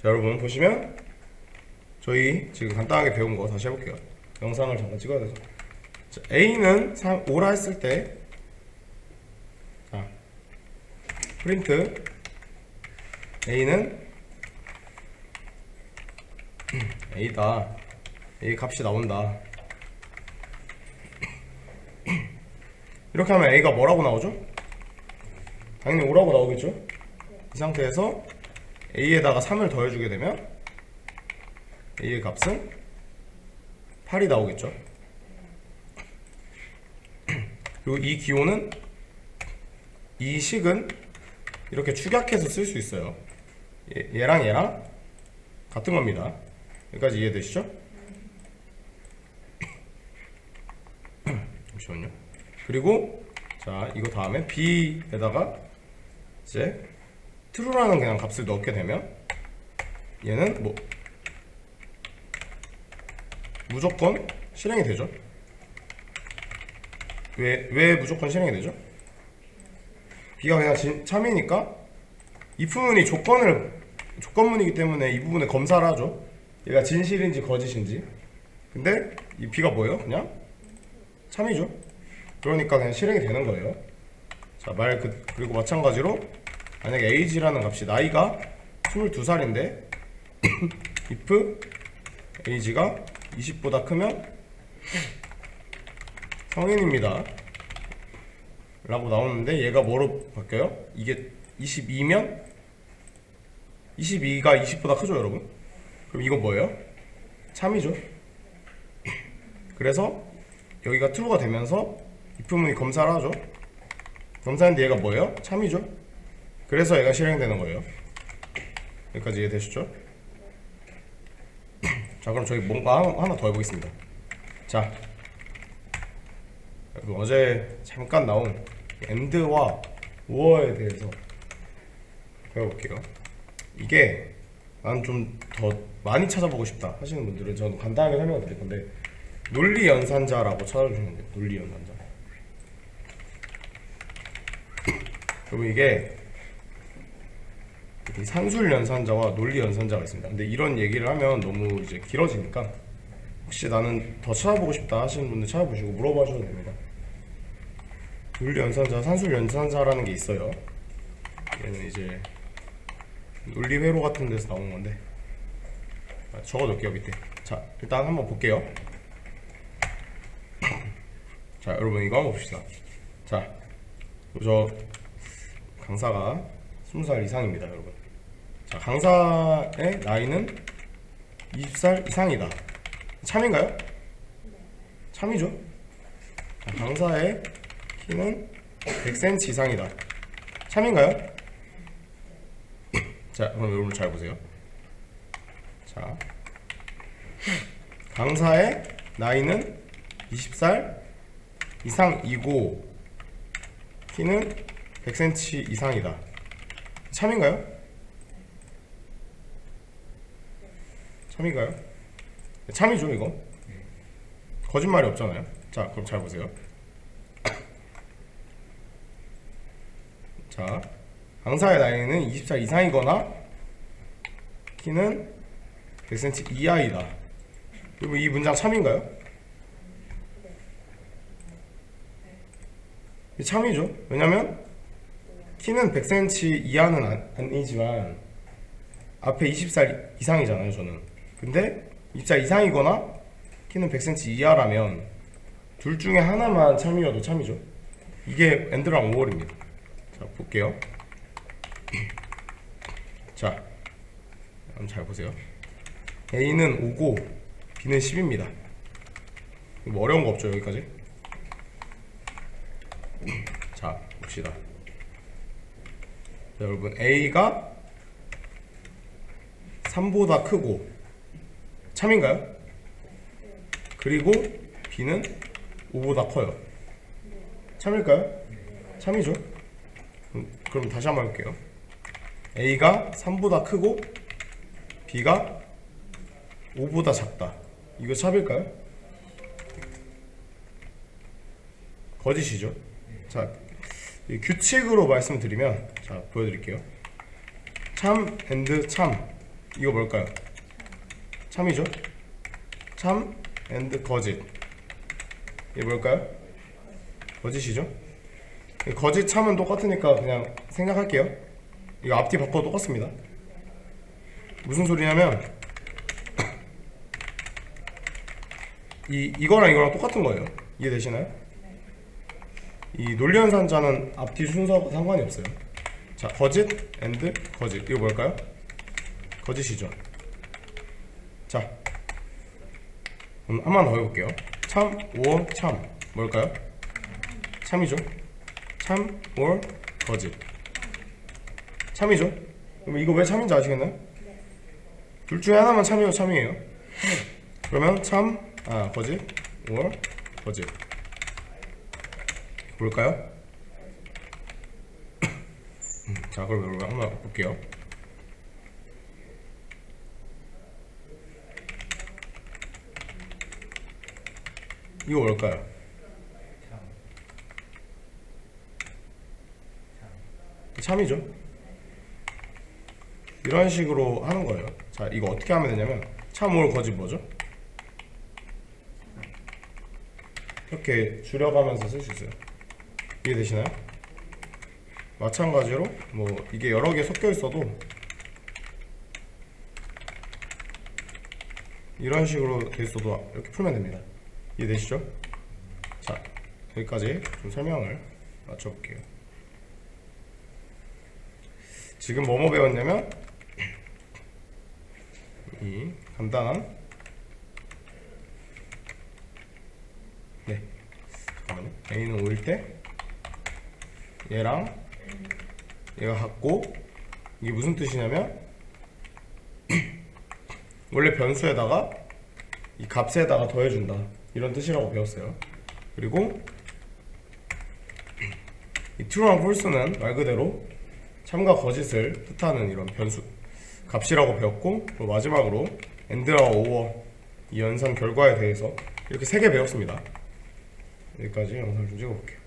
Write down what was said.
자 여러분 보시면 저희 지금 간단하게 배운 거 다시 해볼게요. 영상을 잠깐 찍어야 돼서. 자, A는 3, 5라 했을 때, 자, 프린트 A는 A다. A 값이 나온다. 이렇게 하면 A가 뭐라고 나오죠? 당연히 5라고 나오겠죠? 이 상태에서 A에다가 3을 더해주게 되면 A의 값은 8이 나오겠죠? 그리고 이 기호는 이 식은 이렇게 축약해서 쓸 수 있어요. 얘, 얘랑 얘랑 같은 겁니다. 여기까지 이해되시죠? 잠시만요. 그리고 자 이거 다음에 b에다가 이제 true라는 그냥 값을 넣게 되면 얘는 뭐 무조건 실행이 되죠. 왜, 왜 무조건 실행이 되죠? b가 그냥 진, 참이니까 if문이 조건을 조건문이기 때문에 이 부분에 검사를 하죠. 얘가 진실인지 거짓인지. 근데 이 b가 뭐예요? 그냥 참이죠. 그러니까 그냥 실행이 되는 거예요. 자, 말 그, 그리고 마찬가지로 만약에 age라는 값이 나이가 22살인데 if age가 20보다 크면 성인입니다. 라고 나오는데 얘가 뭐로 바뀌어요? 이게 22면 22가 20보다 크죠, 여러분? 그럼 이거 뭐예요? 참이죠. 그래서 여기가 true가 되면서 if문이 검사를 하죠. 검사했는데 얘가 뭐예요? 참이죠. 그래서 얘가 실행되는 거예요. 여기까지 이해되시죠? 자 그럼 저희 뭔가 하나, 더 해보겠습니다. 자그 어제 잠깐 나온 end와 war에 대해서 배워볼게요. 이게 난 좀 더 많이 찾아보고 싶다 하시는 분들은 저는 간단하게 설명을 드릴 건데 논리 연산자라고 찾아주시면 돼요. 논리 연산자. 그리고 이게 이 산술 연산자와 논리 연산자가 있습니다. 근데 이런 얘기를 하면 너무 이제 길어지니까 혹시 나는 더 찾아보고 싶다 하시는 분들 찾아보시고 물어봐주셔도 됩니다. 논리 연산자, 산술 연산자라는 게 있어요. 얘는 이제 논리 회로 같은 데서 나오는 건데 아, 적어둘게요 밑에. 자 일단 한번 볼게요. 자 여러분 이거 한번 봅시다. 자, 저 강사가 20살 이상입니다, 여러분. 자, 강사의 나이는 20살 이상이다. 참인가요? 참이죠. 자, 강사의 키는 100cm 이상이다. 참인가요? 자, 그럼 여러분 잘 보세요. 자, 강사의 나이는 20살 이상이고 키는 100cm 이상이다. 참인가요? 참인가요? 참이죠 이거. 거짓말이 없잖아요. 자, 그럼 잘 보세요. 자, 강사의 나이는 20살 이상이거나 키는 100cm 이하이다. 그리고 이 문장 참인가요? 이 참이죠. 왜냐면 키는 100cm 이하는 안- 아니지만 앞에 20살 이상이잖아요, 저는. 근데 20살 이상이거나 키는 100cm 이하라면 둘 중에 하나만 참이어도 참이죠. 이게 엔드랑 5월입니다. 자, 볼게요. 자, 한번 잘 보세요. A는 5고 B는 10입니다. 뭐 어려운 거 없죠, 여기까지? 자, 봅시다. 자, 여러분 A가 3보다 크고 참인가요? 그리고 B는 5보다 커요. 참일까요? 참이죠. 음, 그럼 다시 한번 해볼게요. A가 3보다 크고 B가 5보다 작다. 이거 참일까요? 거짓이죠. 자, 이 규칙으로 말씀드리면 자 보여드릴게요. 참 앤드 참 이거 뭘까요? 참이죠? 참 and 거짓 이게 뭘까요? 거짓이죠? 이 거짓 참은 똑같으니까 그냥 생각할게요 이거 앞뒤 바꿔도 똑같습니다 무슨 소리냐면 이 이거랑 이거랑 똑같은 거예요 이해되시나요? 이 논리연산자는 앞뒤 순서가 상관이 없어요 자 거짓 and 거짓 이거 뭘까요? 거짓이죠 자 그럼 한번 더 해볼게요. 참, or, 참. 뭘까요? 참이죠? 참, or, 거짓. 참이죠? 그럼 이거 왜 참인지 아시겠나요? 둘 중에 하나만 참이요 참이에요. 그러면 참, 아 거짓, or, 거짓. 볼까요? 음, 자 그럼 여러분 한번 볼게요 이거 뭘까요? 참이죠. 이런 식으로 하는 거예요. 자, 이거 어떻게 하면 되냐면 참 올 거짓 뭐죠? 이렇게 줄여가면서 쓸 수 있어요. 이해되시나요? 마찬가지로 뭐 이게 여러 개 섞여 있어도 이런 식으로 돼 있어도 이렇게 풀면 됩니다. 이해되시죠? 자, 여기까지 좀 설명을 맞춰볼게요. 지금 뭐뭐 배웠냐면 이 간단한 네 잠깐만요 a는 5일 때 얘랑 얘가 같고 이게 무슨 뜻이냐면 원래 변수에다가 이 값에다가 더해준다 이런 뜻이라고 배웠어요. 그리고 이 true랑 false는 말 그대로 참과 거짓을 뜻하는 이런 변수 값이라고 배웠고 마지막으로 and와 or 이 연산 결과에 대해서 이렇게 세 개 배웠습니다. 여기까지 영상을 좀 찍어볼게요